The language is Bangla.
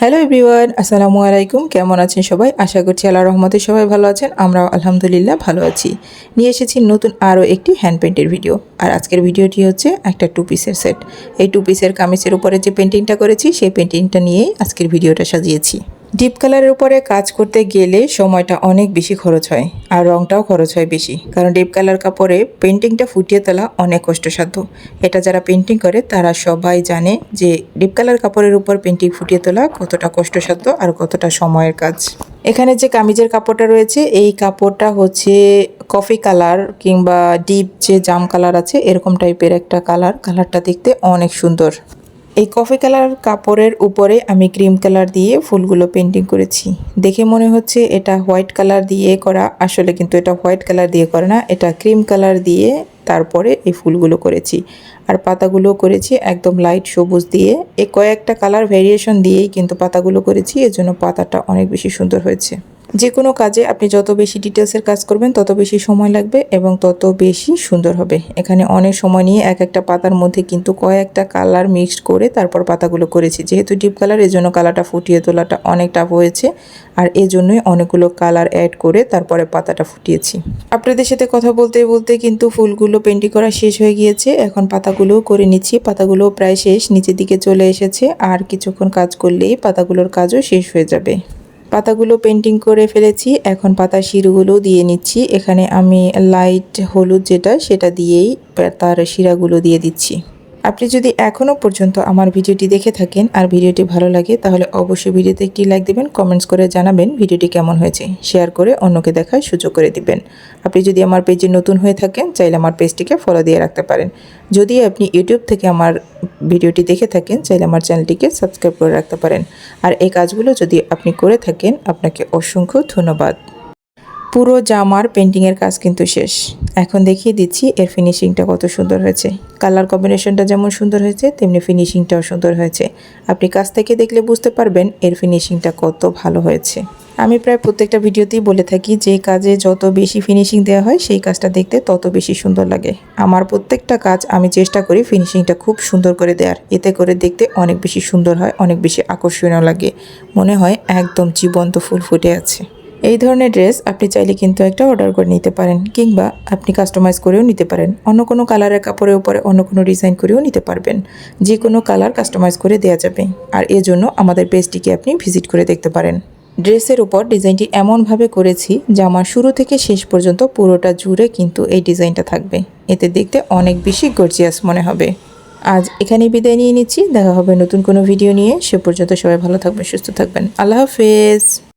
হ্যালো এভরিওয়ান আসসালামু আলাইকুম কেমন আছেন সবাই? আশা করছি আল্লাহ রহমতে সবাই ভালো আছেন, আমরাও আলহামদুলিল্লাহ ভালো আছি। নিয়ে এসেছি নতুন আরও একটি হ্যান্ড পেন্টের ভিডিও আর আজকের ভিডিওটি হচ্ছে একটা টু পিসের সেট এই টু পিসের কামিজের উপরে যে পেন্টিংটা করেছি, সেই পেন্টিংটা নিয়েই আজকের ভিডিওটা সাজিয়েছি। ডিপ কালারের উপরে কাজ করতে গেলে সময়টা অনেক বেশি খরচ হয়, আর রংটাও খরচ হয় বেশি। কারণ ডিপ কালার কাপড়ে পেন্টিংটা ফুটিয়ে তোলা অনেক কষ্টসাধ্য। এটা যারা পেন্টিং করে, তারা সবাই জানে যে ডিপ কালার কাপড়ের উপর পেন্টিং ফুটিয়ে তোলা কতটা কষ্টসাধ্য আর কতটা সময়ের কাজ। এখানে যে কামিজের কাপড়টা রয়েছে, এই কাপড়টা হচ্ছে কফি কালার কিংবা ডিপ যে জাম কালার আছে, এরকম টাইপের একটা কালার কালারটা দেখতে অনেক সুন্দর। এই কফি কালার কাপড়ের উপরে আমি ক্রিম কালার দিয়ে ফুলগুলো পেন্টিং করেছি। দেখে মনে হচ্ছে এটা হোয়াইট কালার দিয়ে করা। আসলে কিন্তু এটা হোয়াইট কালার দিয়ে করে না, এটা ক্রিম কালার দিয়ে তারপরে এই ফুলগুলো করেছি। আর পাতাগুলো করেছি একদম লাইট সবুজ দিয়ে। এই কয়েকটা কালার ভ্যারিয়েশন দিয়েই কিন্তু পাতাগুলো করেছি, এজন্য পাতাটা অনেক বেশি সুন্দর হয়েছে। যে কোনো কাজে আপনি যত বেশি ডিটেলসের কাজ করবেন, তত বেশি সময় লাগবে এবং তত বেশি সুন্দর হবে। এখানে অনেক সময় নিয়ে এক একটা পাতার মধ্যে কিন্তু কয়েকটা কালার মিক্সড করে তারপর পাতাগুলো করেছি। যেহেতু ডিপ কালারের জন্য কালারটা ফুটিয়ে তোলাটা অনেক টাফ হয়েছে আর এজন্যই অনেকগুলো কালার অ্যাড করে তারপরে পাতাটা ফুটিয়েছি। আপনাদের সাথে কথা বলতে বলতে কিন্তু ফুলগুলো পেন্টিং করা শেষ হয়ে গিয়েছে। এখন পাতাগুলোও করে নিচ্ছি। পাতাগুলো প্রায় শেষ, নিচের দিকে চলে এসেছে। আর কিছুক্ষণ কাজ করলেই পাতাগুলোর কাজও শেষ হয়ে যাবে। পাতাগুলো পেন্টিং করে ফেলেছি। এখন পাতা শিরগুলো দিয়ে নিচ্ছি। এখানে আমি লাইট হলুদ যেটা, সেটা দিয়েই তার শিরাগুলো দিয়ে দিচ্ছি। আপনি যদি এখনও পর্যন্ত আমার ভিডিওটি দেখে থাকেন আর ভিডিওটি ভালো লাগে, তাহলে অবশ্যই ভিডিওতে একটি লাইক দিবেন কমেন্টস করে জানাবেন ভিডিওটি কেমন হয়েছে। শেয়ার করে অন্যকে দেখার সুযোগ করে দিবেন। আপনি যদি আমার পেজে নতুন হয়ে থাকেন, চাইলে আমার পেজটিকে ফলো দিয়ে রাখতে পারেন। যদি আপনি ইউটিউব থেকে আমার ভিডিওটি দেখে থাকেন, চাইলে আমার চ্যানেলটিকে সাবস্ক্রাইব করে রাখতে পারেন। আর এই কাজগুলো যদি আপনি করে থাকেন, আপনাকে অসংখ্য ধন্যবাদ। পুরো জামার পেন্টিংয়ের কাজ কিন্তু শেষ। এখন দেখিয়ে দিচ্ছি এর ফিনিশিংটা কত সুন্দর হয়েছে। কালার কম্বিনেশনটা যেমন সুন্দর হয়েছে, তেমনি ফিনিশিংটাও সুন্দর হয়েছে। আপনি কাছ থেকে দেখলে বুঝতে পারবেন এর ফিনিশিংটা কত ভালো হয়েছে। আমি প্রায় প্রত্যেকটা ভিডিওতেই বলে থাকি, যে কাজে যত বেশি ফিনিশিং দেওয়া হয়, সেই কাজটা দেখতে তত বেশি সুন্দর লাগে। আমার প্রত্যেকটা কাজ আমি চেষ্টা করি ফিনিশিংটা খুব সুন্দর করে দেওয়ার এতে করে দেখতে অনেক বেশি সুন্দর হয়, অনেক বেশি আকর্ষণীয় লাগে। মনে হয় একদম জীবন্ত ফুল ফুটে আছে। এই ধরনের ড্রেস আপনি চাইলে কিন্তু একটা অর্ডার করে নিতে পারেন, কিংবা আপনি কাস্টমাইজ করেও নিতে পারেন। অন্য কোনো কালারের কাপড়ের উপরে অন্য কোনো ডিজাইন করেও নিতে পারবেন। যে কোনো কালার কাস্টমাইজ করে দেওয়া যাবে। আর এজন্য আমাদের পেজটিকে আপনি ভিজিট করে দেখতে পারেন। ড্রেসের উপর ডিজাইনটি এমনভাবে করেছি, যে আমার শুরু থেকে শেষ পর্যন্ত পুরোটা জুড়ে কিন্তু এই ডিজাইনটা থাকবে। এতে দেখতে অনেক বেশি গর্জিয়াস মনে হবে। আজ এখানে বিদায় নিয়ে নিচ্ছি। দেখা হবে নতুন কোনো ভিডিও নিয়ে। সে পর্যন্ত সবাই ভালো থাকবেন, সুস্থ থাকবেন। আল্লাহ হাফেজ।